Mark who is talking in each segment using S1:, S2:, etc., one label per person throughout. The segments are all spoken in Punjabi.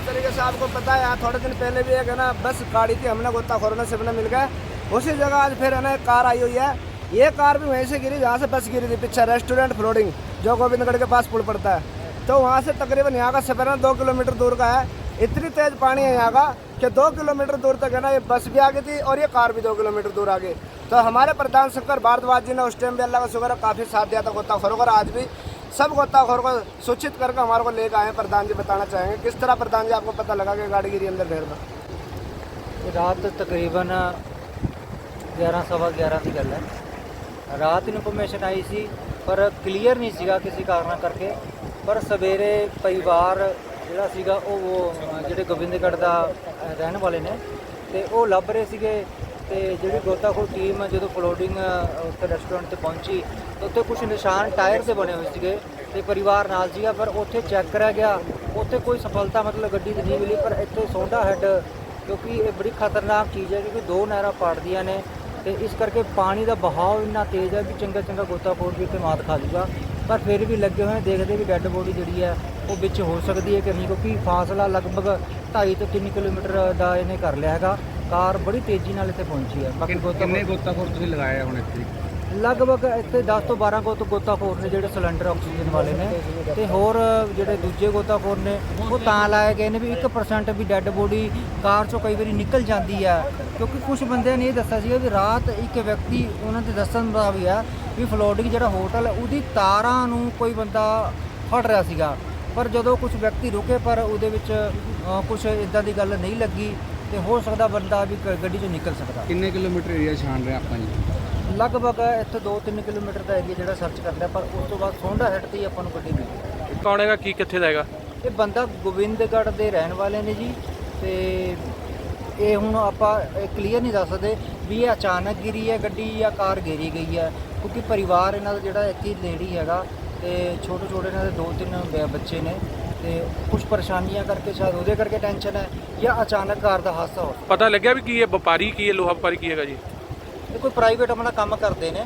S1: जैसे आपको पता है, यहाँ थोड़े दिन पहले भी एक है ना, बस गाड़ी थी, हमने गोताखोरों ने सबने मिल गए उसी जगह आज फिर है ना, एक कार आई हुई है। ये कार भी वहीं से गिरी, जहाँ से बस गिरी थी पीछे, रेस्टोरेंट फ्लोडिंग जो गोविंदगढ़ के पास पुल पड़ता है। तो वहाँ से तकरीबन यहाँ का सफ़र ना दो किलोमीटर दूर का है। इतनी तेज पानी है यहाँ का कि दो किलोमीटर दूर तक है ना, ये बस भी आ गई थी और ये कार भी दो किलोमीटर दूर आ गई। तो हमारे प्रधान शंकर भारद्वाज जी ने उस टाइम भी अल्लाह का शुक्र काफ़ी साथ दिया था गोताखोरों और आज भी सब गोताखोर को सूचित करके हमारे को लेकर आए हैं प्रधान जी बताना चाहेंगे किस तरह प्रधान जी आपको पता लगा कि गाड़ी गिरी अंदर ढेर में
S2: ਰਾਤ ਤਕਰੀਬਨ 11 ਸਵਾ 11 ਦੀ ਗੱਲ ਹੈ ਰਾਤ ਇਨਫੋਰਮੇਸ਼ਨ ਆਈ ਸੀ ਪਰ ਕਲੀਅਰ ਨਹੀਂ ਸੀਗਾ ਕਿਸੇ ਕਾਰਨਾਂ ਕਰਕੇ ਪਰ ਸਵੇਰੇ ਪਰਿਵਾਰ ਜਿਹੜਾ ਸੀਗਾ ਉਹ ਉਹ, ਅ, ਜਿਹੜੇ ਗੋਬਿੰਦਗੜ੍ਹ ਦਾ ਅ, ਰਹਿਣ ਵਾਲੇ ਨੇ ਤੇ ਉਹ ਲੱਭ ਰਹੇ ਸੀਗੇ ਤੇ ਜਿਹੜੀ ਗੋਤਾਖੋਰ ਟੀਮ ਜਦੋਂ ਫਲੋਡਿੰਗ ਉੱਥੇ ਰੈਸਟੋਰੈਂਟ ਤੇ ਪਹੁੰਚੀ ਉੱਥੇ ਕੁਝ ਨਿਸ਼ਾਨ ਟਾਇਰ ਤੇ ਬਣੇ ਹੋਏ ਸੀਗੇ ਤੇ ਪਰਿਵਾਰ ਨਾਲ ਸੀਗਾ ਪਰ ਉੱਥੇ ਚੈੱਕ ਕਰਿਆ ਗਿਆ, ਉੱਥੇ ਕੋਈ ਸਫਲਤਾ ਮਤਲਬ ਗੱਡੀ ਦੀ ਨਹੀਂ ਮਿਲੀ, ਪਰ ਇੱਥੇ ਸੋਂਡਾ ਹੈਡ ਕਿਉਂਕਿ ਇਹ ਬੜੀ ਖਤਰਨਾਕ ਚੀਜ਼ ਹੈ, ਕਿਉਂਕਿ ਦੋ ਨਹਿਰਾਂ ਪਾੜਦੀਆਂ ਨੇ ਤੇ ਇਸ ਕਰਕੇ ਪਾਣੀ ਦਾ ਬਹਾਅ ਇੰਨਾ ਤੇਜ਼ ਹੈ ਕਿ ਚੰਗਾ ਚੰਗਾ ਗੋਤਾਖੋਰ ਵੀ ਇੱਥੇ ਮਾਤ ਖਾ ਜੂਗਾ ਪਰ ਫਿਰ ਵੀ ਲੱਗੇ ਹੋਏ ਦੇਖਦੇ ਵੀ ਡੈੱਡ ਬੋਡੀ ਜਿਹੜੀ ਹੈ, ਉਹ ਵਿੱਚ ਹੋ ਸਕਦੀ ਹੈ ਕਿ ਨਹੀਂ, ਕਿਉਂਕਿ ਫਾਸਲਾ ਲਗਭਗ 2.5 ਤੋਂ 3 ਕਿਲੋਮੀਟਰ ਦਾ ਇਹਨੇ ਕਰ ਲਿਆ ਹੈਗਾ। ਕਾਰ ਬੜੀ ਤੇਜ਼ੀ ਨਾਲ ਇੱਥੇ ਪਹੁੰਚੀ ਹੈ ਬਾਕੀ
S3: ਕਿੰਨੇ
S2: ਗੋਤਾਖੋਰ
S3: ਗੋਤਾਖੋਰ ਤੁਸੀਂ ਲਗਾਏ ਆ ਹੁਣ ਇੱਥੇ
S2: ਲਗਭਗ ਇੱਥੇ 10 ਤੋਂ 12 ਗੋਤ ਗੋਤਾਖੋਰ ਨੇ ਜਿਹੜੇ ਸਿਲੰਡਰ ਆਕਸੀਜਨ ਵਾਲੇ ਨੇ ਤੇ ਹੋਰ ਜਿਹੜੇ ਦੂਜੇ ਗੋਤਾਖੋਰ ਨੇ ਉਹ ਤਾਂ ਲਾਏ ਗਏ ਨੇ ਵੀ 1% ਵੀ ਡੈੱਡ ਬੋਡੀ ਕਾਰ ਚੋਂ ਕਈ ਵਾਰੀ ਨਿਕਲ ਜਾਂਦੀ ਹੈ ਕਿਉਂਕਿ ਕੁਝ ਬੰਦਿਆਂ ਨੇ ਇਹ ਦੱਸਿਆ ਸੀਗਾ ਵੀ ਰਾਤ ਇੱਕ ਵਿਅਕਤੀ ਉਹਨਾਂ ਦੇ ਦੱਸਣ ਦਾ ਵੀ ਆ ਵੀ ਫਲੋਡਿੰਗ ਜਿਹੜਾ ਹੋਟਲ ਹੈ ਉਹਦੀ ਤਾਰਾਂ ਨੂੰ ਕੋਈ ਬੰਦਾ ਫੜ ਰਿਹਾ ਸੀਗਾ। ਪਰ ਜਦੋਂ ਕੁਝ ਵਿਅਕਤੀ ਰੁਕੇ ਪਰ ਉਹਦੇ ਵਿੱਚ ਕੁਝ ਇਦਾਂ ਦੀ ਗੱਲ ਨਹੀਂ ਲੱਗੀ। ਤੇ ਹੋ ਸਕਦਾ ਬੰਦਾ ਵੀ ਗ- ਗੱਡੀ ਚੋਂ ਨਿਕਲ ਸਕਦਾ।
S3: ਕਿੰਨੇ ਕਿਲੋਮੀਟਰ ਏਰੀਆ ਛਾਣ ਰਹੇ ਆਪਾਂ ਜੀ?
S2: ਲਗਭਗ ਇੱਥੇ 2-3 ਕਿਲੋਮੀਟਰ ਦਾ ਏਰੀਆ ਜਿਹੜਾ ਸਰਚ ਕਰਦਾ ਪਰ ਉਸ ਤੋਂ ਬਾਅਦ ਸੋਂਡਾ ਹੈਡ ਤੇ ਹੀ ਆਪਾਂ ਨੂੰ ਗੱਡੀ ਮਿਲੀ
S4: ਕੌਣ ਹੈਗਾ ਕੀ ਕਿੱਥੇ ਦਾ ਹੈਗਾ?
S2: ਇਹ ਬੰਦਾ ਗੋਬਿੰਦਗੜ੍ਹ ਦੇ ਰਹਿਣ ਵਾਲੇ ਨੇ ਜੀ ਤੇ ਇਹ ਹੁਣ ਆਪਾਂ ਕਲੀਅਰ ਨਹੀਂ ਦੱਸ ਸਕਦੇ ਵੀ ਇਹ ਅਚਾਨਕ ਗਿਰੀ ਹੈ ਗੱਡੀ ਜਾਂ ਕਾਰ ਗਿਰੀ ਗਈ ਹੈ ਕਿਉਂਕਿ ਪਰਿਵਾਰ ਇਹਨਾਂ ਦਾ ਜਿਹੜਾ ਇੱਥੇ ਲੇਡੀ ਹੈਗਾ ਤੇ ਛੋਟੇ ਛੋਟੇ ਇਹਨਾਂ ਦੇ ਦੋ ਤਿੰਨ ਬ- ਬੱਚੇ ਨੇ ਤੇ ਕੁਝ ਪਰੇਸ਼ਾਨੀਆਂ ਕਰਕੇ ਸ਼ਾਇਦ ਉਹਦੇ ਕਰਕੇ ਟੈਨਸ਼ਨ ਹੈ ਜਾਂ ਅਚਾਨਕ ਕਾਰ ਦਾ ਹਾਦਸਾ ਹੋ
S4: ਪਤਾ ਲੱਗਿਆ ਵੀ ਕੀ ਹੈ ਵਪਾਰੀ ਕੀ ਹੈ ਲੋਹਾ ਵਪਾਰੀ ਕੀ ਹੈਗਾ ਜੀ?
S2: ਇਹ ਕੋਈ ਪ੍ਰਾਈਵੇਟ ਆਪਣਾ ਕੰਮ ਕਰਦੇ ਨੇ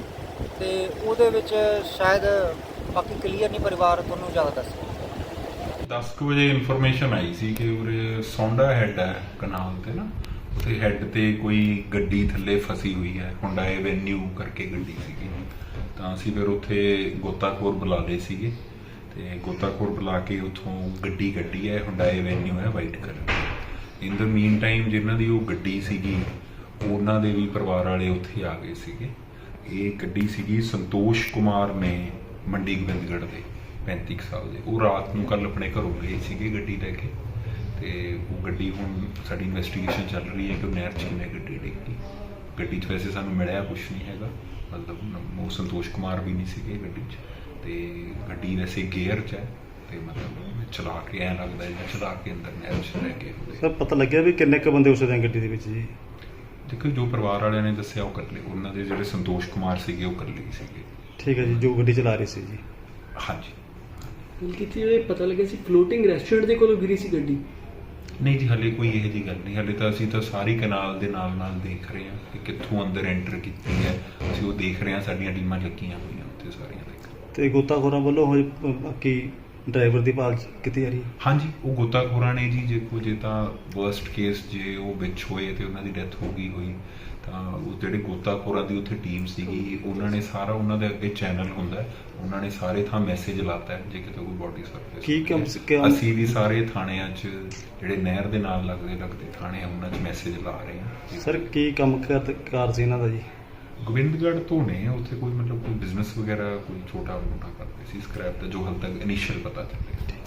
S2: ਤੇ ਉਹਦੇ ਵਿੱਚ ਸ਼ਾਇਦ ਬਾਕੀ ਕਲੀਅਰ ਨਹੀਂ ਪਰਿਵਾਰ ਤੁਹਾਨੂੰ ਜ਼ਿਆਦਾ ਦੱਸ ਸਕਦਾ
S5: 10 ਕੁ ਵਜੇ ਇਨਫੋਰਮੇਸ਼ਨ ਆਈ ਸੀ ਕਿ ਉਰੇ ਸੌਂਡਾ ਹੈਡ ਹੈ ਕਨਾਲ ਤੇ ਨਾ ਉੱਥੇ ਹੈਡ ਤੇ ਕੋਈ ਗੱਡੀ ਥੱਲੇ ਫਸੀ ਹੋਈ ਹੈ ਹੁੰਡਾ ਐਵਨਿਊ ਕਰਕੇ ਗੱਡੀ ਸੀਗੀ। ਤਾਂ ਅਸੀਂ ਫਿਰ ਉੱਥੇ ਗੋਤਾਖੋਰ ਬੁਲਾ ਲਏ ਸੀਗੇ ਤੇ ਗੋਤਾਖੋਰ ਬੁਲਾ ਕੇ ਉੱਥੋਂ ਗੱਡੀ ਕੱਢੀ ਹੈ ਹੁੰਡਾ ਐਵਨਿਊ ਹੈ white colour in the meantime ਜਿਨ੍ਹਾਂ ਦੀ ਉਹ ਗੱਡੀ ਸੀਗੀ, ਉਹਨਾਂ ਦੇ ਵੀ ਪਰਿਵਾਰ ਵਾਲੇ ਉੱਥੇ ਆ ਗਏ ਸੀਗੇ। ਇਹ ਗੱਡੀ ਸੀਗੀ ਸੰਤੋਸ਼ ਕੁਮਾਰ ਨੇ ਮੰਡੀ ਗੋਬਿੰਦਗੜ੍ਹ ਦੇ 35 ਕੁ ਸਾਲ ਦੇ। ਉਹ ਰਾਤ ਨੂੰ ਕੱਲ ਆਪਣੇ ਘਰੋਂ ਗਏ ਸੀਗੇ ਗੱਡੀ ਲੈ ਕੇ ਤੇ ਉਹ ਗੱਡੀ ਹੁਣ ਸਾਡੀ ਇਨਵੈਸਟੀਗੇਸ਼ਨ ਚੱਲ ਰਹੀ ਹੈ ਕਿ ਨਹਿਰ 'ਚ ਕਿਵੇਂ ਗੱਡੀ ਡਿੱਗੀ ਗੱਡੀ 'ਚ ਵੈਸੇ ਸਾਨੂੰ ਮਿਲਿਆ ਕੁਝ ਨਹੀਂ ਹੈਗਾ। ਮਤਲਬ ਸੰਤੋਸ਼ ਕੁਮਾਰ ਵੀ ਨਹੀਂ ਸੀਗੇ ਗੱਡੀ 'ਚ ਤੇ ਗੱਡੀ ਵੈਸੇ ਗੇਅਰ 'ਚ ਹੈ ਤੇ ਮਤਲਬ ਚਲਾ ਕੇ ਐਂ ਲੱਗਦਾ ਜਿਵੇਂ ਚਲਾ ਕੇ ਅੰਦਰ ਨਹਿਰ 'ਚ ਲੈ ਕੇ ਹੁੰਦੇ
S6: ਸਰ ਪਤਾ ਲੱਗਿਆ ਵੀ ਕਿੰਨੇ ਕ ਬੰਦੇ ਉਸੇ ਦਿਨ ਗੱਡੀ ਦੇ ਵਿੱਚ ਜੀ?
S5: ਦੇਖੋ ਜੋ ਪਰਿਵਾਰ ਵਾਲਿਆਂ ਨੇ ਦੱਸਿਆ ਉਹ ਇਕੱਲੇ ਉਹਨਾਂ ਦੇ ਜਿਹੜੇ ਸੰਤੋਸ਼ ਕੁਮਾਰ ਸੀਗੇ ਉਹ ਇਕੱਲੇ ਹੀ ਸੀਗੇ।
S6: ਠੀਕ ਹੈ ਜੀ ਜੋ ਗੱਡੀ ਚਲਾ ਰਹੀ ਸੀ ਜੀ।
S5: ਹਾਂਜੀ।
S7: ਬਲਕਿ ਤੇ ਇਹ ਪਤਾ ਲੱਗਿਆ ਸੀ ਫਲੋਟਿੰਗ ਰੈਸਟੋਰੈਂਟ ਦੇ ਕੋਲੋਂ ਗਿਰੀ ਸੀ ਗੱਡੀ।
S5: ਨਹੀਂ ਜੀ, ਹਲੇ ਕੋਈ ਇਹੋ ਜੀ ਗੱਲ ਨਹੀਂ। ਹਲੇ ਤਾਂ ਅਸੀਂ ਤਾਂ ਸਾਰੀ ਕਨਾਲ ਦੇ ਨਾਲ ਨਾਲ ਦੇਖ ਰਹੇ ਹਾਂ ਕਿ ਕਿੱਥੋਂ ਅੰਦਰ ਐਂਟਰ ਕੀਤੀ ਹੈ। ਅਸੀਂ ਉਹ ਦੇਖ ਰਹੇ ਹਾਂ, ਸਾਡੀਆਂ ਟੀਮਾਂ ਲੱਗੀਆਂ ਹੋਈਆਂ ਉੱਥੇ ਸਾਰੀਆਂ। ਦੇਖ
S6: ਤੇ ਗੋਤਾਖੋਰਾਂ ਵੱਲੋਂ ਹੋਈ ਬਾਕੀ ਡਰਾਈਵਰ ਦੀ ਭਾਲ ਕੀਤੀ ਜਾ ਰਹੀ ਹੈ?
S5: ਹਾਂਜੀ ਉਹ ਗੋਤਾਖੋਰਾਂ ਨੇ ਜੀ ਜੇ ਕੋ ਜੇ ਤਾਂ ਵਰਸਟ ਕੇਸ ਜੇ ਉਹ ਵਿੱਚ ਹੋਏ ਤੇ ਉਹਨਾਂ ਦੀ ਡੈਥ ਹੋ ਗਈ ਹੋਈ ਤਾਂ ਉਹ ਜਿਹੜੇ ਗੋਤਾਖੋਰਾਂ ਦੀ ਉੱਥੇ ਟੀਮ ਸੀਗੀ ਉਹਨਾਂ ਨੇ ਸਾਰਾ ਉਹਨਾਂ ਦੇ ਅੱਗੇ ਚੈਨਲ ਹੁੰਦਾ ਉਹਨਾਂ ਨੇ ਸਾਰੇ ਥਾਂ ਮੈਸੇਜ ਲਾਤਾ ਜੇ ਕਿਤੇ ਕੋਈ ਬਾਡੀ ਸਰਫੇਸ
S6: ਕੀ ਕੰਮ
S5: ਅਸੀਂ ਵੀ ਸਾਰੇ ਥਾਣਿਆਂ 'ਚ ਜਿਹੜੇ ਨਹਿਰ ਦੇ ਨਾਲ ਲੱਗਦੇ ਲੱਗਦੇ ਥਾਣੇ ਉਹਨਾਂ 'ਚ ਮੈਸੇਜ ਲਾ ਰਹੇ ਹਾਂ।
S6: ਸਰ ਕੀ ਕੰਮ ਕਰ ਕਾਰ ਸੀ ਇਹਨਾਂ ਦਾ ਜੀ?
S5: ਗੋਬਿੰਦਗੜ੍ਹ ਤੋਂ ਨੇ, ਉੱਥੇ ਕੋਈ ਮਤਲਬ ਕੋਈ ਬਿਜ਼ਨਸ ਵਗੈਰਾ, ਕੋਈ ਛੋਟਾ ਮੋਟਾ ਕਰਦੇ ਸੀ? ਸਕ੍ਰੈਪ ਦਾ ਜੋ ਹਾਲ ਤੱਕ ਇਨੀਸ਼ੀਅਲ ਪਤਾ ਚੱਲਿਆ।